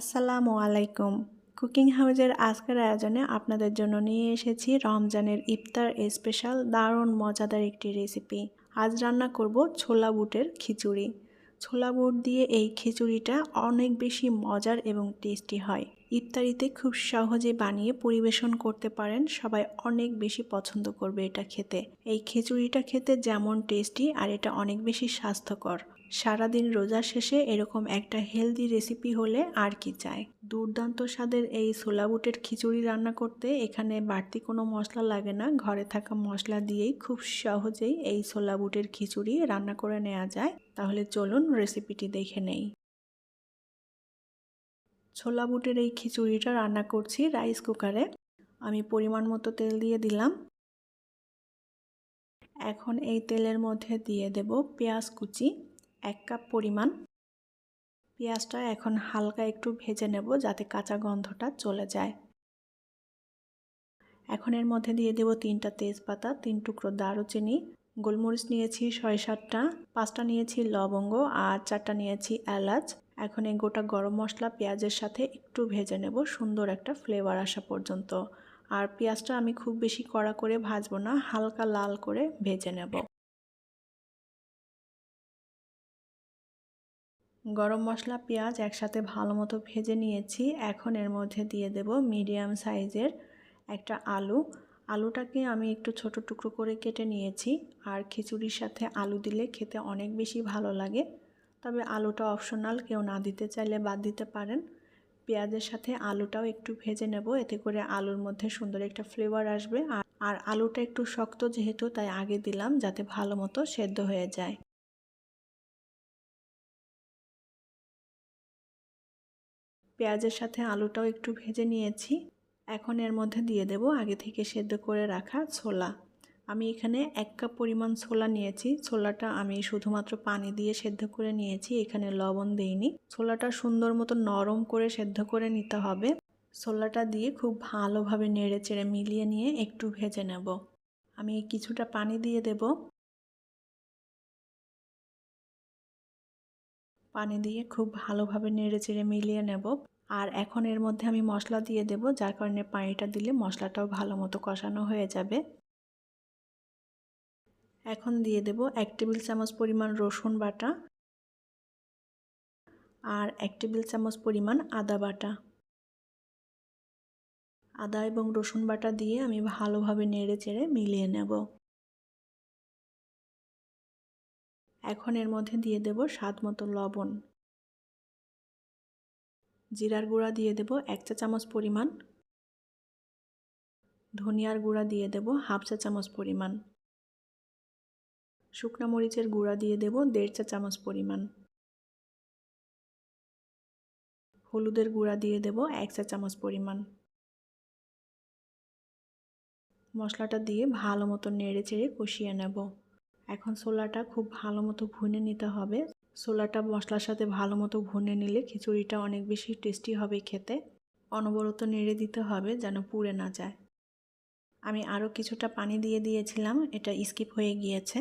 আসসালামু আলাইকুম। কুকিং হাউজের আজকের আয়োজনে আপনাদের জন্য নিয়ে এসেছি রমজানের ইফতার স্পেশাল দারুণ মজাদার একটি রেসিপি। আজ রান্না করব ছোলা বুটের খিচুড়ি। ছোলা বুট দিয়ে এই খিচুড়িটা অনেক বেশি মজার এবং টেস্টি হয়। ইফতারিতে খুব সহজে বানিয়ে পরিবেশন করতে পারেন, সবাই অনেক বেশি পছন্দ করবে এটা খেতে। এই খিচুড়িটা খেতে যেমন টেস্টি আর এটা অনেক বেশি স্বাস্থ্যকর। সারাদিন রোজা শেষে এরকম একটা হেলদি রেসিপি হলে আর কি চাই? দুর্দান্ত স্বাদের এই ছোলা বুটের খিচুড়ি রান্না করতে এখানে বাড়তি কোনো মশলা লাগে না। ঘরে থাকা মশলা দিয়েই খুব সহজেই এই ছোলা বুটের খিচুড়ি রান্না করে নেওয়া যায়। তাহলে চলুন রেসিপিটি দেখে নেই। ছোলা বুটের এই খিচুড়িটা রান্না করছি রাইস কুকারে আমি পরিমাণ মতো তেল দিয়ে দিলাম। এখন এই তেলের মধ্যে দিয়ে দেব পেঁয়াজ কুচি। এক কাপ পরিমাণ। পেঁয়াজটা এখন হালকা একটু ভেজে নেব যাতে কাঁচা গন্ধটা চলে যায়। এখন এর মধ্যে দিয়ে দেব তিনটা তেজপাতা, তিন টুকরো দারুচিনি। গোলমরিচ নিয়েছি ছয় সাতটা পাঁচটা নিয়েছি লবঙ্গ আর চারটা নিয়েছি এলাচ। এখন এই গোটা গরম মশলা পেঁয়াজের সাথে একটু ভেজে নেব, সুন্দর একটা ফ্লেভার আসা পর্যন্ত। আর পেঁয়াজটা আমি খুব বেশি কড়া করে ভাজবো না, হালকা লাল করে ভেজে নেব। গরম মশলা, পেঁয়াজ একসাথে ভালো মতো ভেজে নিয়েছি। এখন এর মধ্যে দিয়ে দেব মিডিয়াম সাইজের একটা আলু। আলুটাকে আমি একটু ছোট টুকরো করে কেটে নিয়েছি। আর খিচুড়ির সাথে আলু দিলে খেতে অনেক বেশি ভালো লাগে। তবে আলুটা অপশনাল, কেউ না দিতে চাইলে বাদ দিতে পারেন। পেঁয়াজের সাথে আলুটাও একটু ভেজে নেব, এতে করে আলুর মধ্যে সুন্দর একটা ফ্লেভার আসবে। আর আলুটা একটু শক্ত যেহেতু, তাই আগে দিলাম যাতে ভালো মতো সেদ্ধ হয়ে যায়। পেঁয়াজের সাথে আলুটাও একটু ভেজে নিয়েছি। এখন এর মধ্যে দিয়ে দেব আগে থেকে সেদ্ধ করে রাখা ছোলা। আমি এখানে এক কাপ পরিমাণ ছোলা নিয়েছি। ছোলাটা আমি শুধুমাত্র পানি দিয়ে সেদ্ধ করে নিয়েছি, এখানে লবণ দেইনি। ছোলাটা সুন্দর মতো নরম করে সেদ্ধ করে নিতে হবে। ছোলাটা দিয়ে খুব ভালোভাবে নেড়ে চেড়ে মিলিয়ে নিয়ে একটু ভেজে নেব। আমি কিছুটা পানি দিয়ে দেব। পানি দিয়ে খুব ভালোভাবে নেড়ে চেড়ে মিলিয়ে নেব। আর এখন এর মধ্যে আমি মশলা দিয়ে দেব, যার কারণে পানিটা দিলে মশলাটাও ভালো মতো কষানো হয়ে যাবে। এখন দিয়ে দেব এক টেবিল চামচ পরিমাণ রসুন বাটা আর এক টেবিল চামচ পরিমাণ আদা বাটা। আদা এবং রসুন বাটা দিয়ে আমি ভালোভাবে নেড়ে চেড়ে মিলিয়ে নেব। এখন এর মধ্যে দিয়ে দেব স্বাদ মতো লবণ। জিরার গুঁড়া দিয়ে দেব এক চা চামচ পরিমাণ। ধনিয়ার গুঁড়া দিয়ে দেব হাফ চা চামচ পরিমাণ। শুকনো মরিচের গুঁড়া দিয়ে দেব দেড় চা চামচ পরিমাণ। হলুদের গুঁড়া দিয়ে দেব এক চা চামচ পরিমাণ। মশলাটা দিয়ে ভালো মতো নেড়ে চেড়ে কষিয়ে নেব। এখন ছোলাটা খুব ভালো মতো ভুনে নিতে হবে। ছোলাটা মশলার সাথে ভালো মতো ভুনে নিলে খিচুড়িটা অনেক বেশি টেস্টি হবে খেতে। অনবরত নেড়ে দিতে হবে যেন পুড়ে না যায়। আমি আরও কিছুটা পানি দিয়ে দিয়েছিলাম, এটা স্কিপ হয়ে গিয়েছে।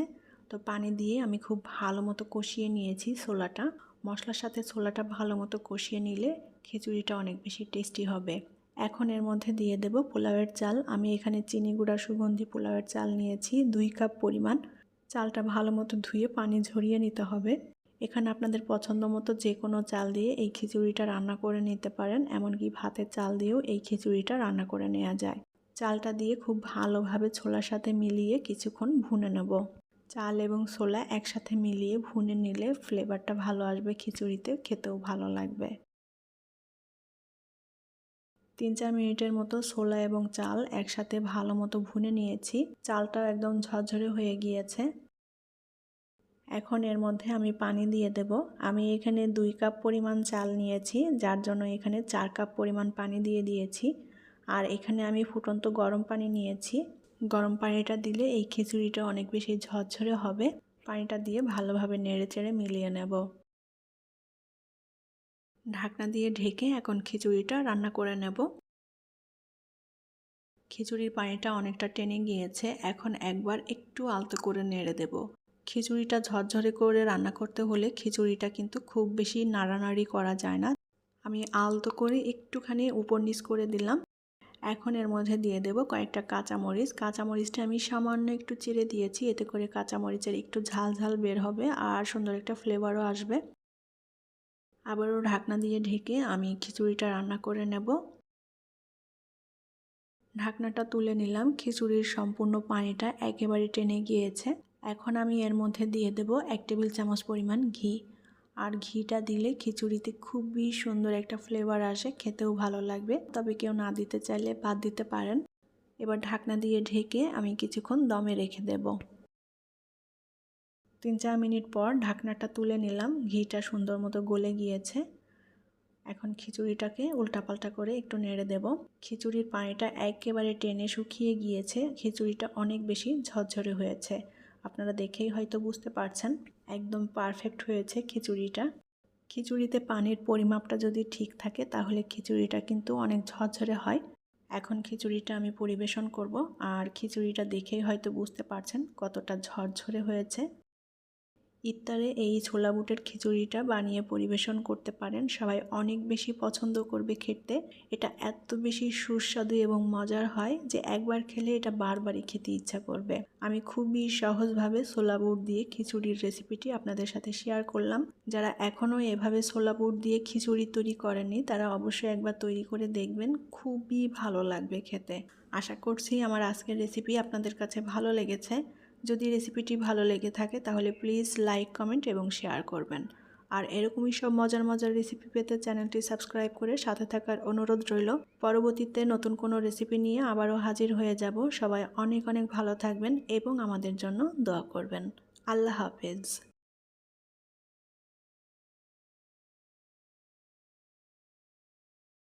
তো পানি দিয়ে আমি খুব ভালো মতো কষিয়ে নিয়েছি ছোলাটা। মশলার সাথে ছোলাটা ভালো মতো কষিয়ে নিলে খিচুড়িটা অনেক বেশি টেস্টি হবে। এখন এর মধ্যে দিয়ে দেব পোলাওয়ের চাল। আমি এখানে চিনি গুঁড়া সুগন্ধি পোলাওয়ের চাল নিয়েছি, দুই কাপ পরিমাণ। চালটা ভালো মতো ধুয়ে পানি ঝরিয়ে নিতে হবে। এখানে আপনাদের পছন্দ মতো যে কোনো চাল দিয়ে এই খিচুড়িটা রান্না করে নিতে পারেন, এমনকি ভাতের চাল দিয়েও এই খিচুড়িটা রান্না করে নেওয়া যায়। চালটা দিয়ে খুব ভালোভাবে ছোলার সাথে মিলিয়ে কিছুক্ষণ ভুনে নেব। চাল এবং ছোলা একসাথে মিলিয়ে ভুনে নিলে ফ্লেভারটা ভালো আসবে, খিচুড়িতে খেতেও ভালো লাগবে। তিন চার মিনিটের মতো ছোলা এবং চাল একসাথে ভালো মতো ভুনে নিয়েছি। চালটাও একদম ঝরঝরে হয়ে গিয়েছে। এখন এর মধ্যে আমি পানি দিয়ে দেব। আমি এখানে দুই কাপ পরিমাণ চাল নিয়েছি, যার জন্য এখানে চার কাপ পরিমাণ পানি দিয়ে দিয়েছি। আর এখানে আমি ফুটন্ত গরম পানি নিয়েছি। গরম পানিটা দিলে এই খিচুড়িটা অনেক বেশি ঝরঝরে হবে। পানিটা দিয়ে ভালোভাবে নেড়ে চেড়ে মিলিয়ে নেব। ঢাকনা দিয়ে ঢেকে এখন খিচুড়িটা রান্না করে নেব। খিচুড়ির পানিটা অনেকটা টেনে গিয়েছে, এখন একবার একটু আলতো করে নেড়ে দেব। খিচুড়িটা ঝরঝরে করে রান্না করতে হলে খিচুড়িটা কিন্তু খুব বেশি নাড়ানাড়ি করা যায় না। আমি আলতো করে একটুখানি উপর নিচ করে দিলাম। এখন এর মধ্যে দিয়ে দেব কয়েকটা কাঁচামরিচ। কাঁচামরিচটা আমি সামান্য একটু চিড়ে দিয়েছি, এতে করে কাঁচামরিচের একটু ঝাল ঝাল বের হবে আর সুন্দর একটা ফ্লেভারও আসবে। আবারও ঢাকনা দিয়ে ঢেকে আমি খিচুড়িটা রান্না করে নেব। ঢাকনাটা তুলে নিলাম। খিচুড়ির সম্পূর্ণ পানিটা একেবারে টেনে গিয়েছে। এখন আমি এর মধ্যে দিয়ে দেব এক টেবিল চামচ পরিমাণ ঘি। আর ঘিটা দিলে খিচুড়িতে খুবই সুন্দর একটা ফ্লেভার আসে, খেতেও ভালো লাগবে। তবে কেউ না দিতে চাইলে বাদ দিতে পারেন। এবার ঢাকনা দিয়ে ঢেকে আমি কিছুক্ষণ দমে রেখে দেব। তিন চার মিনিট পর ঢাকনাটা তুলে নিলাম। ঘিটা সুন্দর মতো গলে গিয়েছে। এখন খিচুড়িটাকে উল্টাপাল্টা করে একটু নেড়ে দেব। খিচুড়ির পানিটা একেবারে টেনে শুকিয়ে গিয়েছে। খিচুড়িটা অনেক বেশি ঝরঝরে হয়েছে। আপনারা দেখেই হয়তো বুঝতে পারছেন, একদম পারফেক্ট হয়েছে খিচুড়িটা। খিচুড়িতে পানির পরিমাপটা যদি ঠিক থাকে, তাহলে খিচুড়িটা কিন্তু অনেক ঝরঝরে হয়। এখন খিচুড়িটা আমি পরিবেশন করব। আর খিচুড়িটা দেখেই হয়তো বুঝতে পারছেন কতটা ঝরঝরে হয়েছে। ইফতারে এই ছোলা বুটের খিচুড়িটা বানিয়ে পরিবেশন করতে পারেন। সবাই অনেক বেশি পছন্দ করবে খেতে। এটা এত বেশি সুস্বাদু এবং মজার হয় যে একবার খেলে এটা বারবারই খেতে ইচ্ছা করবে। আমি খুবই সহজভাবে ছোলা বুট দিয়ে খিচুড়ির রেসিপিটি আপনাদের সাথে শেয়ার করলাম। যারা এখনও এভাবে ছোলা বুট দিয়ে খিচুড়ি তৈরি করেননি, তারা অবশ্যই একবার তৈরি করে দেখবেন। খুবই ভালো লাগবে খেতে। আশা করছি আমার আজকের রেসিপি আপনাদের কাছে ভালো লেগেছে। যদি রেসিপিটি ভালো লেগে থাকে, তাহলে প্লিজ লাইক কমেন্ট এবং শেয়ার করবেন। আর এরকমই সব মজার মজার রেসিপি পেতে চ্যানেলটি সাবস্ক্রাইব করে সাথে থাকার অনুরোধ রইল। পরবর্তীতে নতুন কোনো রেসিপি নিয়ে আবারও হাজির হয়ে যাব। সবাই অনেক অনেক ভালো থাকবেন এবং আমাদের জন্য দোয়া করবেন। আল্লাহ হাফেজ।